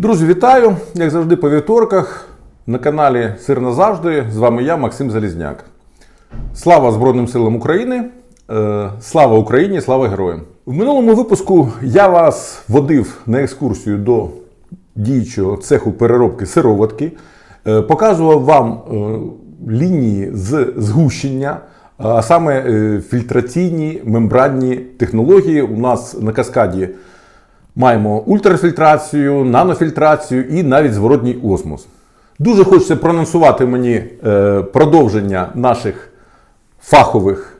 Друзі, вітаю! Як завжди, по вівторках на каналі Сир назавжди. З вами я, Максим Залізняк. Слава Збройним силам України! Е, Слава Україні! Слава героям! В минулому випуску я вас водив на екскурсію до діючого цеху переробки сироватки, е, показував вам е, лінії з згущення, а саме фільтраційні мембранні технології. У нас на каскаді Маємо ультрафільтрацію, нанофільтрацію і навіть зворотній осмос. Дуже хочеться проанонсувати мені е, продовження наших фахових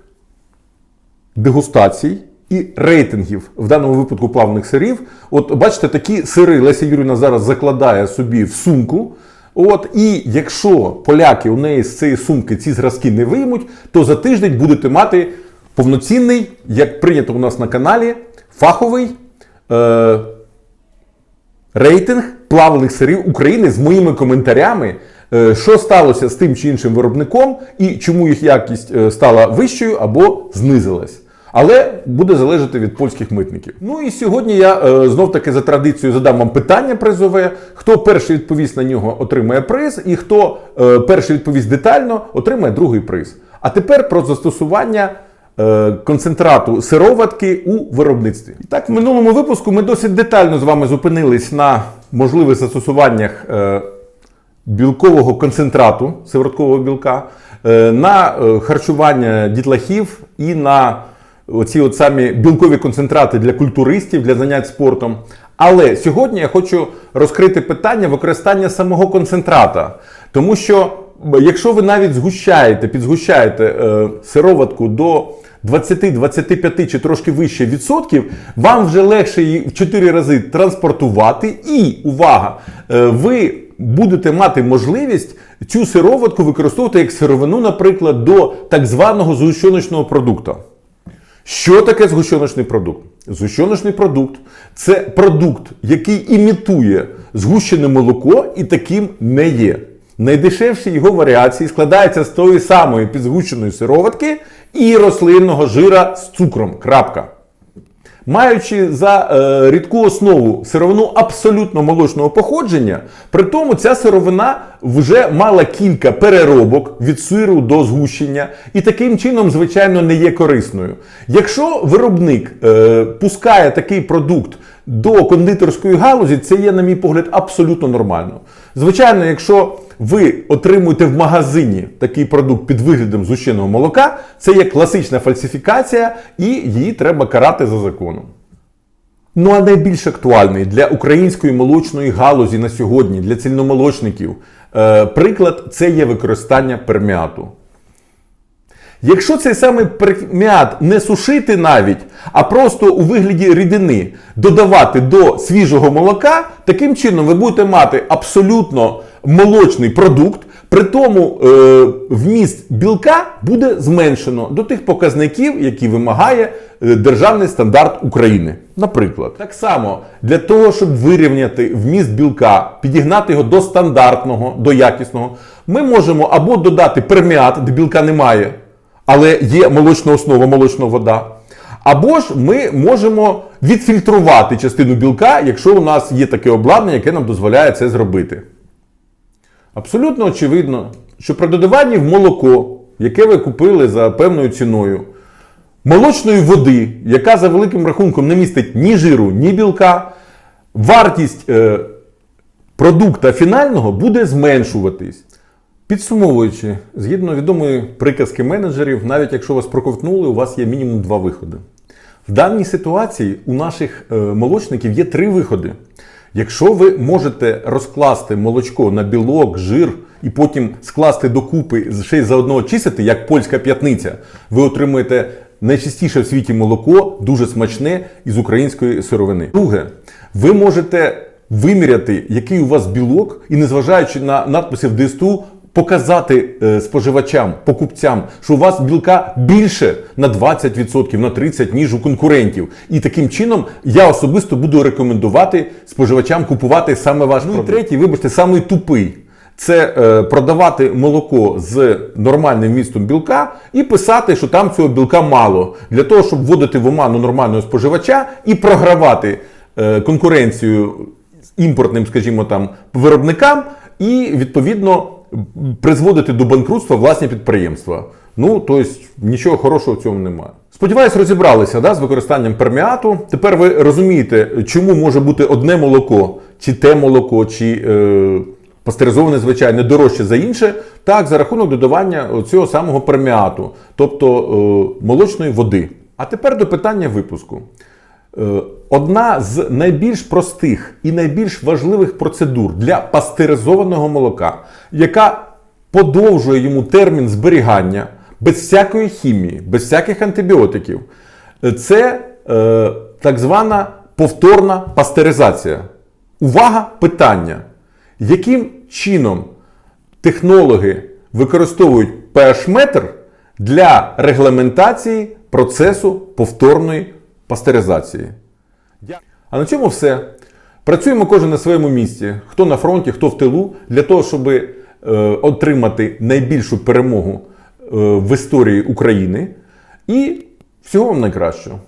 дегустацій і рейтингів, в даному випадку плавних сирів. От бачите, такі сири Леся Юрівна зараз закладає собі в сумку. От, і якщо поляки у неї з цієї сумки ці зразки не виймуть, то за тиждень будете мати повноцінний, як прийнято у нас на каналі, фаховий е, рейтинг плавлених сирів України з моїми коментарями, е, що сталося з тим чи іншим виробником і чому їх якість е, стала вищою або знизилась. Але буде залежати від польських митників. Ну і сьогодні я е, знов таки за традицією задам вам питання призове. Хто перший відповість на нього, отримає приз, і хто перший відповість детально, отримає другий приз. А тепер про застосування концентрату сироватки у виробництві. І так, в минулому випуску ми досить детально з вами зупинились на можливих застосуваннях е, білкового концентрату сивороткового білка, е, на е, харчування дітлахів і на оці от самі білкові концентрати для культуристів, для занять спортом. Але сьогодні я хочу розкрити питання використання самого концентрата. Тому що, якщо ви навіть згущаєте, підзгущаєте е, сироватку до 20-25 чи трошки вище відсотків, вам вже легше її в 4 рази транспортувати. І увага! е, ви будете мати можливість цю сироватку використовувати як сировину, наприклад, до так званого згущеночного продукту. Що таке згущеночний продукт? Згущеночний продукт це продукт, який імітує згущене молоко і таким не є. Найдешевші його варіації складаються з тої самої підзгущеної сироватки і рослинного жира з цукром. Крапка. Маючи за е, рідку основу сировину абсолютно молочного походження, при тому ця сировина вже мала кілька переробок від сиру до згущення, і таким чином, звичайно, не є корисною. Якщо виробник е, пускає такий продукт до кондитерської галузі, це є, на мій погляд, абсолютно нормально. Звичайно, якщо ви отримуєте в магазині такий продукт під виглядом згущеного молока, це є класична фальсифікація, і її треба карати за законом. Ну а найбільш актуальний для української молочної галузі на сьогодні, для цільномолочників, е, приклад це є використання перміату. Якщо цей самий перміат не сушити навіть, а просто у вигляді рідини додавати до свіжого молока, таким чином ви будете мати абсолютно молочний продукт, при тому е, вміст білка буде зменшено до тих показників, які вимагає е, державний стандарт України. Наприклад, так само для того, щоб вирівняти вміст білка, підігнати його до стандартного, до якісного, ми можемо або додати перміат, де білка немає, але є молочна основа, молочна вода. Або ж ми можемо відфільтрувати частину білка, якщо у нас є таке обладнання, яке нам дозволяє це зробити. Абсолютно очевидно, що при додаванні в молоко, яке ви купили за певною ціною, молочної води, яка за великим рахунком не містить ні жиру, ні білка, вартість е, продукта фінального буде зменшуватись. Підсумовуючи, згідно відомої приказки менеджерів, навіть якщо вас проковтнули, у вас є мінімум два виходи. В даній ситуації у наших е, молочників є три виходи. Якщо ви можете розкласти молочко на білок, жир і потім скласти докупи ще й заодно очистити, як польська п'ятниця, ви отримуєте найчастіше в світі молоко, дуже смачне із української сировини. Друге, ви можете виміряти, який у вас білок, і незважаючи на надписи в ДСТУ, показати е, споживачам, покупцям, що у вас білка більше на 20%, на 30%, ніж у конкурентів. І таким чином я особисто буду рекомендувати споживачам купувати саме ваш ну, продукт. І третій, вибачте, самий тупий. Це е, продавати молоко з нормальним вмістом білка і писати, що там цього білка мало, для того, щоб вводити в оману нормального споживача і програвати е, конкуренцію імпортним, скажімо там, виробникам і відповідно призводити до банкрутства власні підприємства. Ну, тобто нічого хорошого в цьому немає. Сподіваюсь, розібралися да, з використанням перміату. Тепер ви розумієте, чому може бути одне молоко, чи те молоко, чи е, пастеризоване, звичайно, дорожче за інше, так, за рахунок додавання цього самого перміату, тобто е, молочної води. А тепер до питання випуску. Е, Одна з найбільш простих і найбільш важливих процедур для пастеризованого молока, яка подовжує йому термін зберігання без всякої хімії, без всяких антибіотиків, е, це е, так звана повторна пастеризація. Увага, питання. Яким чином технологи використовують pH-метр для регламентації процесу повторної пастеризації? А на цьому все. Працюємо кожен на своєму місці, хто на фронті, хто в тилу, для того, щоб е, отримати найбільшу перемогу е, в історії України. І всього вам найкращого.